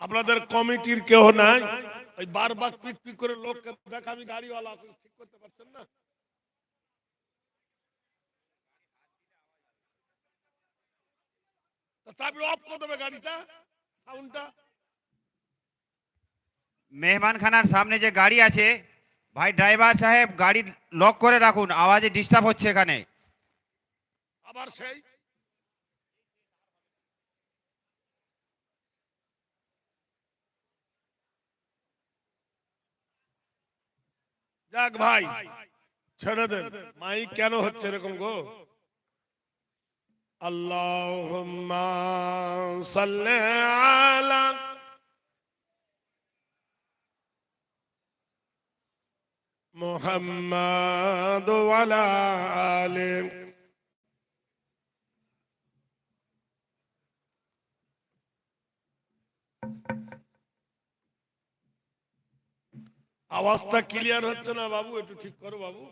আপনাদের কমিটির কেউ নাই? ওই বারবার পিট পিট করে লোককে দেখা আমি গাড়িওয়ালা ঠিক করতে পারছেন না? চাবি অফ করে দেবে গাড়িটা সাউন্ডটা মেহমান খানার সামনে যে গাড়ি আছে ভাই ড্রাইভার সাহেব গাড়ি লক করে রাখুন আওয়াজে ডিস্টার্ব হচ্ছে এখানে। আবার সেই যাক ভাই ছেড়ে দেন। মাইক কেন হচ্ছে এরকম গো? আল্লাহুম্মা সাল্লি আলা আলি আওয়াজটা ক্লিয়ার হচ্ছে না বাবু, একটু ঠিক করো বাবু।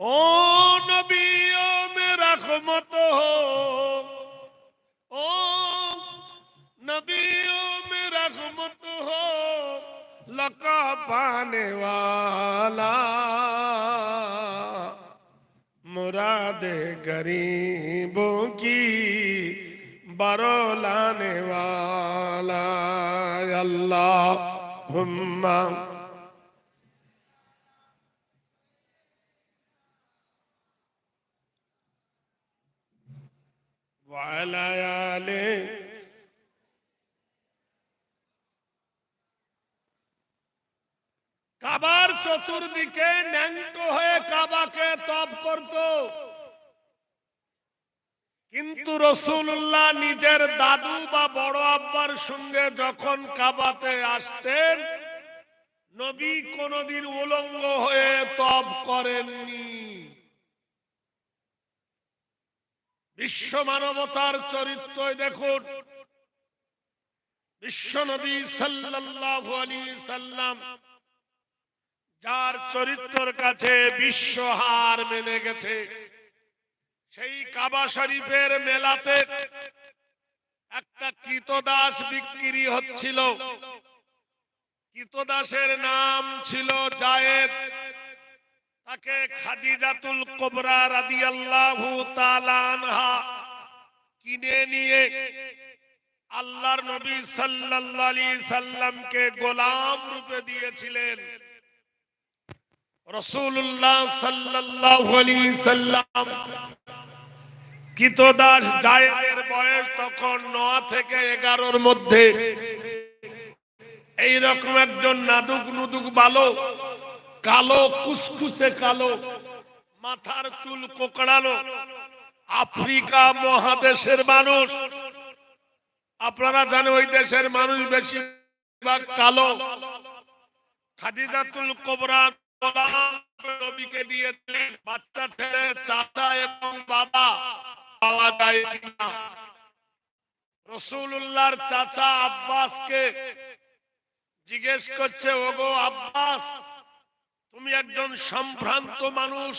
ও নবী, ও মেরা ক্ষমত ও নবী, ও মেরা ক্ষমত লকা পানে মুরাদ গরিবো বারো লানে কাবার চতুর্দিকে ন্যাংটো হয়ে কাবাকে তপ করতো। কিন্তু রসুল্লাহ নিজের দাদু বা বড় আব্বার সঙ্গে যখন কাবাতে আসতেন, নবী কোনদিন উলঙ্গ হয়ে তপ করেননি। বিশ্ব মানবতার চরিত্রই দেখুন। বিশ্ব নবী সাল্লাল্লাহু আলাইহি সাল্লাম যার চরিত্রের কাছে বিশ্ব হার মেনে গেছে। সেই কাবা শরীফের মেলাতে একটা কৃতদাস বিক্রি হচ্ছিল। কৃতদাসের নাম ছিল জায়েদ। তাকে খাদিজাতুল কোবরা রাদিয়াল্লাহু তাআলা আনহা কিনে নিয়ে আল্লাহর নবী সাল্লাল্লাহু সাল্লামকে গোলাম রূপে দিয়েছিলেন। রসুল্লাহ সাল্লাল্লাহু সাল্লাম কিতদাস জায়েদের বয়স তখন ন থেকে এগারোর মধ্যে। এই রকম একজন নাদুক নুদুক বালো কালো, কুসকুসে কালো, মাথার চুল কোকড়ানো, আফ্রিকা মহাদেশের মানুষ। আপনারা জানেন ওই দেশের মানুষ বেশি কালো। খাদিজাতুল কোবরা নবীকে দিয়েছিলেন। বাচ্চা ছেলে, চাচা এবং বাবা। পাওয়া যায় কিনা? রসুল্লাহর চাচা আব্বাসকে জিজ্ঞেস করছে ওগো আব্বাস তুমি একজন সম্ভ্রান্ত মানুষ